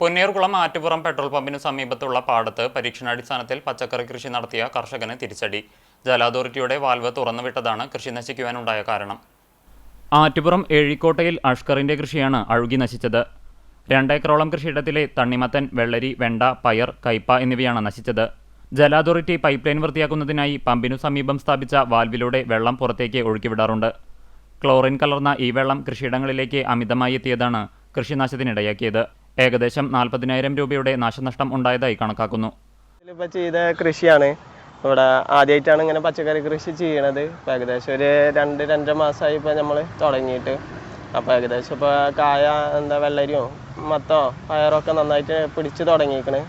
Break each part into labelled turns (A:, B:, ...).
A: Ponneerkulam Attupuram petrol പമ്പിന് സമീപത്തുള്ള പാടത്ത് പരീക്ഷണാടിസ്ഥാനത്തിൽ പച്ചക്കറി കൃഷി നടത്തിയ കർഷകന് തിരിച്ചടി. ജല അതോറിറ്റിയുടെ വാൽവ് തുറന്നുവിട്ടതാണ് കൃഷി നശിക്കുവാനുണ്ടായ കാരണം. ആറ്റുപുറം ഏഴിക്കോട്ടയിൽ അഷ്കറിന്റെ കൃഷിയാണ് അഴുകി നശിച്ചത്. രണ്ടേക്കറോളം കൃഷിയിടത്തിലെ തണ്ണിമത്തൻ വെള്ളരി വെണ്ട പയർ കയ്പ എന്നിവയാണ് നശിച്ചത്. ജല അതോറിറ്റി പൈപ്പ് ലൈൻ വൃത്തിയാക്കുന്നതിനായി പമ്പിനു സമീപം സ്ഥാപിച്ച വാൽവിലൂടെ വെള്ളം പുറത്തേക്ക് ഒഴുക്കിവിടാറുണ്ട്. ക്ലോറിൻ കലർന്ന ഈ വെള്ളം കൃഷിയിടങ്ങളിലേക്ക് അമിതമായി എത്തിയതാണ് കൃഷിനാശത്തിനിടയാക്കിയത്. ഏകദേശം നാൽപ്പതിനായിരം രൂപയുടെ നാശനഷ്ടം ഉണ്ടായതായി കണക്കാക്കുന്നു.
B: ഇതിലിപ്പോൾ ചെയ്ത കൃഷിയാണ്. ഇവിടെ ആദ്യമായിട്ടാണ് ഇങ്ങനെ പച്ചക്കറി കൃഷി ചെയ്യണത്. ഇപ്പം ഏകദേശം ഒരു രണ്ട് രണ്ടര മാസമായി ഇപ്പോൾ നമ്മൾ തുടങ്ങിയിട്ട്. അപ്പോൾ ഏകദേശം ഇപ്പോൾ കായ എന്താ വെള്ളരിയോ മത്തോ പയറൊക്കെ നന്നായിട്ട് പിടിച്ച് തുടങ്ങിയിരിക്കണ്.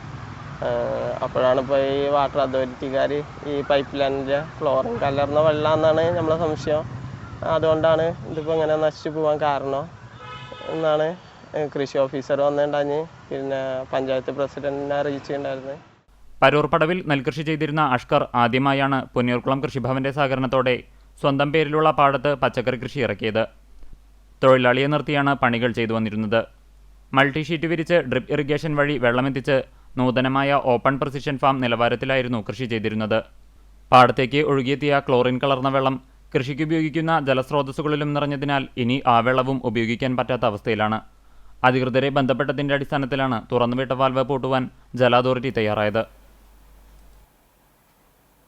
B: അപ്പോഴാണ് ഇപ്പോൾ ഈ വാട്ടർ അതോറിറ്റിക്കാർ ഈ പൈപ്പ് ലൈനിന്റെ ക്ലോറിൻ കലർന്ന വെള്ളമെന്നാണ് നമ്മളെ സംശയം. അതുകൊണ്ടാണ് ഇതിപ്പോൾ ഇങ്ങനെ നശിച്ചു പോകാൻ കാരണം. എന്നാണ് കൃഷി ഓഫീസർ വന്നിട്ടുണ്ടാഞ്ഞ് പിന്നെ പഞ്ചായത്ത് പ്രസിഡന്റിനെ പരൂർ
A: പടവിൽ നെൽകൃഷി ചെയ്തിരുന്ന അഷ്കർ ആദ്യമായാണ് പൊന്നിയൂർക്കുളം കൃഷിഭവന്റെ സഹകരണത്തോടെ സ്വന്തം പേരിലുള്ള പാടത്ത് പച്ചക്കറി കൃഷി ഇറക്കിയത്. തൊഴിലാളിയെ നിർത്തിയാണ് പണികൾ ചെയ്തു വന്നിരുന്നത്. മൾട്ടി ഷീറ്റ് വിരിച്ച് ഡ്രിപ്പ് ഇറിഗേഷൻ വഴി വെള്ളമെത്തിച്ച് നൂതനമായ ഓപ്പൺ പ്രസിഷൻ ഫാം നിലവാരത്തിലായിരുന്നു കൃഷി ചെയ്തിരുന്നത്. പാടത്തേക്ക് ഒഴുകിയെത്തിയ ക്ലോറിൻ കലർന്ന വെള്ളം കൃഷിക്ക് ഉപയോഗിക്കുന്ന ജലസ്രോതസ്സുകളിലും നിറഞ്ഞതിനാൽ ഇനി ആ വെള്ളവും ഉപയോഗിക്കാൻ പറ്റാത്ത അവസ്ഥയിലാണ്. അധികൃതരെ ബന്ധപ്പെട്ടതിന്റെ അടിസ്ഥാനത്തിലാണ് തുറന്നുവിട്ട വാൽവ് പൂട്ടുവാൻ ജല അതോറിറ്റി തയ്യാറായത്